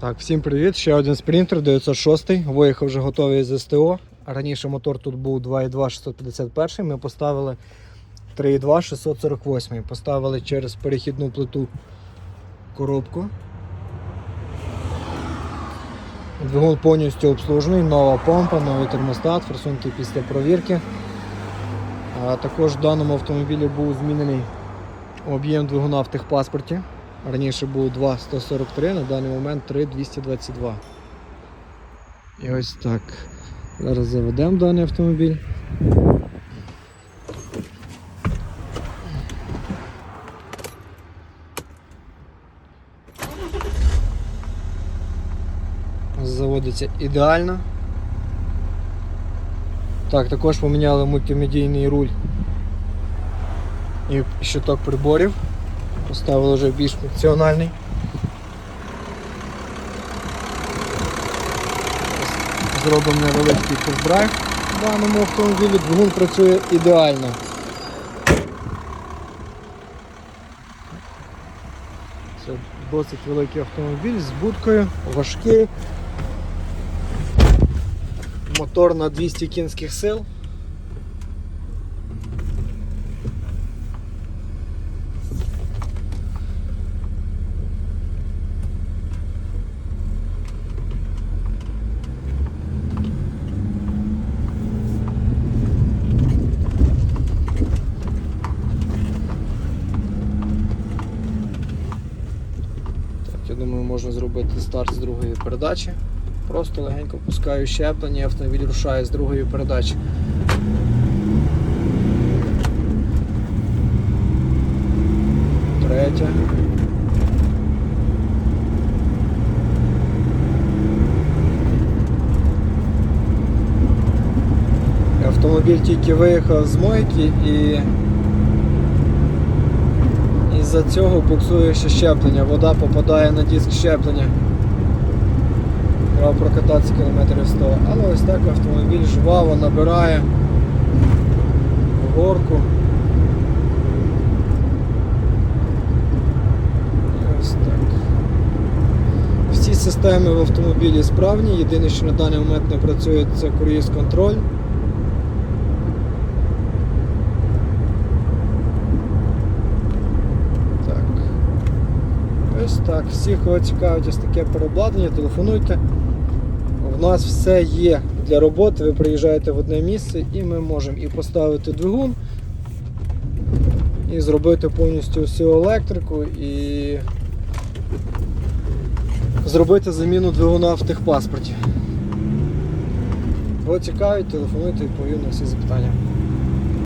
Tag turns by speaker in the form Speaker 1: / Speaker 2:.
Speaker 1: Так, всім привіт. Ще один спринтер 906. Виїхав вже готовий з СТО. Раніше мотор тут був 2.2 651. Ми поставили 3.2 648. Поставили через перехідну плиту коробку. Двигун повністю обслужений, нова помпа, новий термостат, форсунки після провірки. А також в даному автомобілі був змінений об'єм двигуна в техпаспорті. Раніше був 2,143, на даний момент 3,222. І ось так. Зараз заведемо даний автомобіль. Заводиться ідеально. Так, також поміняли мультимедійний руль і щиток приборів. Поставили вже більш функціональний. Зробимо невеликий тест-драйв в даному автомобілі. Двигун працює ідеально. Це досить великий автомобіль з будкою, важкий. Мотор на 200 кінських сил. Можна зробити старт з другої передачі. Просто легенько пускаю щеплення, автомобіль рушає з другої передачі. Третя. Автомобіль тільки виїхав з мойки і із-за цього буксує ще щеплення. Вода попадає на диск щеплення. Треба прокататися кілометрів 100. Але ось так автомобіль жваво набирає горку. Ось так. Всі системи в автомобілі справні. Єдине, що на даний момент не працює, це круїз контроль. Так. Ось так. Всіх, кого цікавить ось таке переобладнання, телефонуйте. У нас все є для роботи. Ви приїжджаєте в одне місце і ми можемо і поставити двигун, і зробити повністю всю електрику, і зробити заміну двигуна в техпаспорті. Кого цікавить, телефонуйте, відповім на всі запитання.